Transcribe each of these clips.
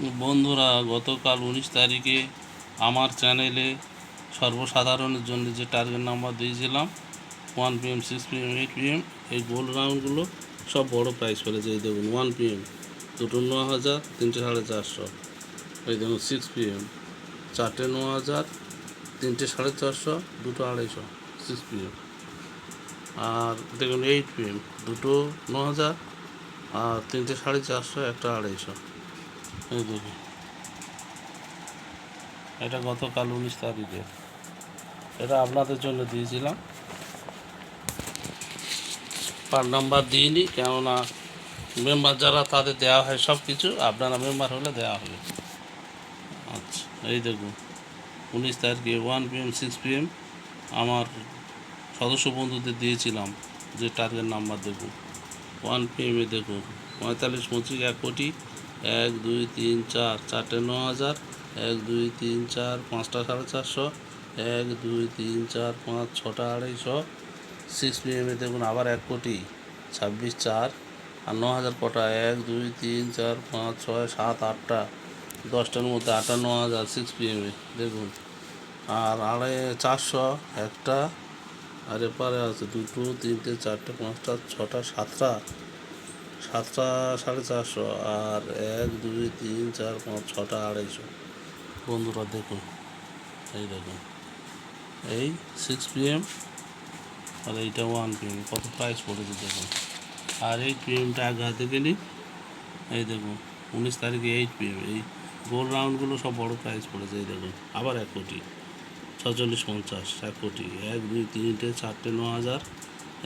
বন্ধুরা, গতকাল উনিশ তারিখে আমার চ্যানেলে সর্বসাধারণের জন্য যে টার্গেট নাম্বার দিয়েছিলাম one PM six PM eight PM এই গোল রাউন্ডগুলো সব বড় প্রাইস পড়েছে এই দেখুন ওয়ান পিএম দুটো ন হাজার, তিনটে সাড়ে চারশো। এই দেখুন সিক্স পিএম চারটে ন হাজার, তিনটে সাড়ে চারশো, দুটো আড়াইশো সিক্স পিএম আর দেখুন এইট পিএম দুটো ন হাজার, আর তিনটে সাড়ে চারশো, একটা আড়াইশো। দেখুন এটা গতকাল উনিশ তারিখে এটা আপনাদের জন্য দিয়েছিলাম। পার নাম্বার দিইনি, কেননা মেম্বার যারা তাদের দেওয়া হয় সব কিছু আপনারা মেম্বার হলে দেওয়া হবে। আচ্ছা এই দেখুন। উনিশ তারিখে ওয়ান পিএম সিক্স পিএম আমার সদস্য বন্ধুদের দিয়েছিলাম যে টার্গেট নাম্বার দেখুন। ওয়ান পিএমে দেখুন, পঁয়তাল্লিশ, পঁচিশ, এক কোটি এক, দুই, তিন, চার, চারটে ন হাজার এক, দুই, তিন, চার, পাঁচটা সাড়ে চারশো। এক, দুই, তিন, চার, পাঁচ, ছটা আড়াইশো। সিক্স পিএমে দেখুন আবার এক কোটি ছাব্বিশ চার। আর ন হাজার কটা? এক, দুই, তিন, চার, পাঁচ, ছয়, সাত, আটটা। দশটার মধ্যে আটটা ন হাজার সিক্স পিএমে দেখুন। আর আড়াই, চারশো একটা। আর এপারে আছে দুটো, তিনটে, চারটে, পাঁচটা, ছটা, সাতটা। সাতটা সাড়ে চারশো আর এক, দুই, তিন, চার, পাঁচ, ছটা, আড়াইশো। বন্ধুরা, দেখুন। এই দেখুন। এই সিক্স পিএম আর এইটা ওয়ান পিএম কত প্রাইস পড়েছে দেখুন। আর এই পিএমটা আগে হাতে গেলি এই দেখুন, উনিশ তারিখে এইট পিএম এই গোল রাউন্ডগুলো সব বড় প্রাইস পড়েছে, এই দেখুন। আবার এক কোটি। ছচল্লিশ পঞ্চাশ, এক কোটি। এক, দুই, তিনটে, চারটে ন হাজার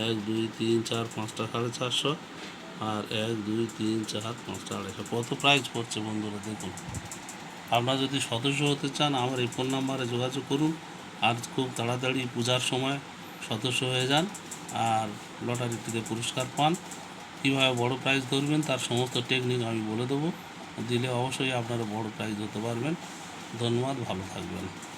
এক, দুই, তিন, চার, পাঁচটা, সাড়ে চারশো। আর এক, দুই, তিন, চার পাঁচটা আড়াইশো কত প্রাইস পড়ছে বন্ধুরা, দেখুন। আপনারা যদি সদস্য হতে চান, আমার এই ফোন নাম্বারে যোগাযোগ করুন। আর খুব তাড়াতাড়ি পূজার সময় সদস্য হয়ে যান আর লটারি থেকে পুরস্কার পান। কীভাবে বড় প্রাইজ ধরবেন, তার সমস্ত টেকনিক আমি বলে দেবো। দিলে অবশ্যই আপনারা বড় প্রাইজ ধরতে পারবেন। ধন্যবাদ, ভালো থাকবেন।